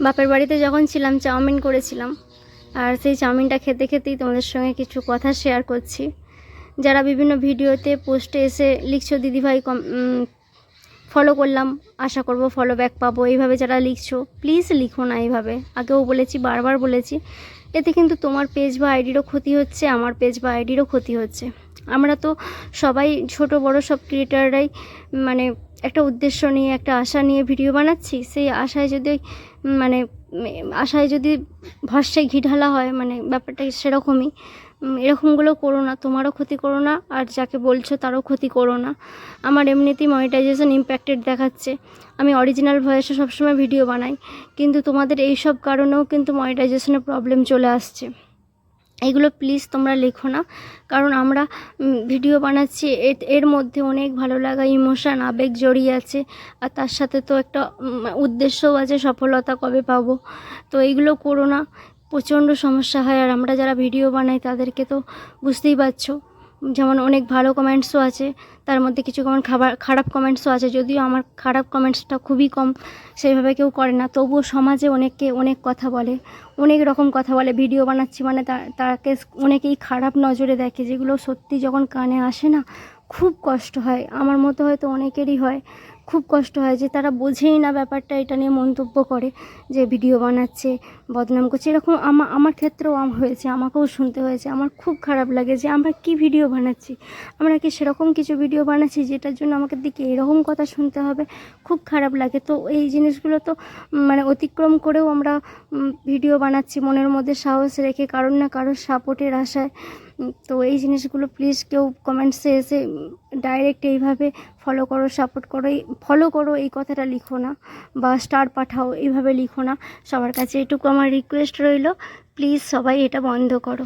বাপের বাড়িতে যখন ছিলাম, চাউমিন করেছিলাম। আর সেই চাউমিনটা খেতে খেতেই তোমাদের সঙ্গে কিছু কথা শেয়ার করছি। যারা বিভিন্ন ভিডিওতে পোস্টে এসে লিখছো, দিদিভাই কম ফলো করলাম। আশা করব ফলো ব্যাক পাবো। এইভাবে যারা লিখছো প্লিজ লিখো না এইভাবে। আগেও বলেছি, বারবার বলেছি। এতে কিন্তু তোমার পেজ বা আইডিরও ক্ষতি হচ্ছে, আমার পেজ বা আইডিরও ক্ষতি হচ্ছে। আমরা তো সবাই ছোট, বড় সব ক্রিয়েটাররাই মানে একটা উদ্দেশ্য নিয়ে, একটা আশা নিয়ে ভিডিও বানাচ্ছি, সেই আশায় যদি মানে আশায় যদি ভরসায় ঘি ঢালা হয় মানে ব্যাপারটা সেরকমই। এরকমগুলো করো না, তোমারও ক্ষতি করো না, আর যাকে বলছো তারও ক্ষতি করো না। আমার এমনিতেই মনিটাইজেশন ইম্প্যাক্টেড দেখাচ্ছে। আমি অরিজিনাল ভয়েসে সবসময় ভিডিও বানাই, কিন্তু তোমাদের এই সব কারণেও কিন্তু মনিটাইজেশনের প্রবলেম চলে আসছে। এগুলো প্লিজ তোমরা লেখো না। কারণ আমরা ভিডিও বানাচ্ছি, এর- মধ্যে অনেক ভালো লাগা ইমোশান আবেগ জড়িয়ে আছে, আর তার সাথে তো একটা উদ্দেশ্যও আছে, সফলতা কবে পাবো। তো এইগুলো করো না, প্রচণ্ড সমস্যা হয়, আর আমরা যারা ভিডিও বানাই তাদেরকে তো বুঝতেই পারছ। যেমন অনেক ভালো কমেন্টসও আছে, তার মধ্যে কিছু কমেন্ট খাবার, খারাপ কমেন্টসও আছে, যদিও আমার খারাপ কমেন্টসটা খুবই কম, সেইভাবে কেউ করে না। তবুও সমাজে অনেককে অনেক কথা বলে, অনেক রকম কথা বলে ভিডিও বানাচ্ছি মানে তাকে অনেকেই খারাপ নজরে দেখে, যেগুলো সত্যি যখন কানে আসে না খুব কষ্ট হয়। আমার মতো হয়তো অনেকেরই হয়। খুব কষ্ট হয় যে তারা বোঝেই না ব্যাপারটা, এটা নিয়ে মন্তব্য করে যে ভিডিও বানাচ্ছে, বদনাম করছে। এরকম আমা, আমার ক্ষেত্রেও আম হয়েছে, আমাকেও শুনতে হয়েছে। আমার খুব খারাপ লাগে যে আমরা কি ভিডিও বানাচ্ছি? আমরা কি সেরকম কিছু ভিডিও বানাচ্ছি যেটার জন্য আমাকে দিকে এরকম কথা শুনতে হবে? খুব খারাপ লাগে। তো এই জিনিসগুলো তো মানে অতিক্রম করেও আমরা ভিডিও বানাচ্ছি মনের মধ্যে সাহস রেখে, কারোর না কারোর সাপোর্টের আশায়। তো এই জিনিসগুলো প্লিজ কেউ কমেন্টসে এসে ডাইরেক্ট এইভাবে ফলো করো সাপোর্ট করো ফলো করো, এই কথাটা লিখো না বা স্টার পাঠাও, এইভাবে লিখো না। সবার কাছে এটুকু আমার রিকোয়েস্ট রইল। প্লিজ সবাই এটা বন্ধ করো।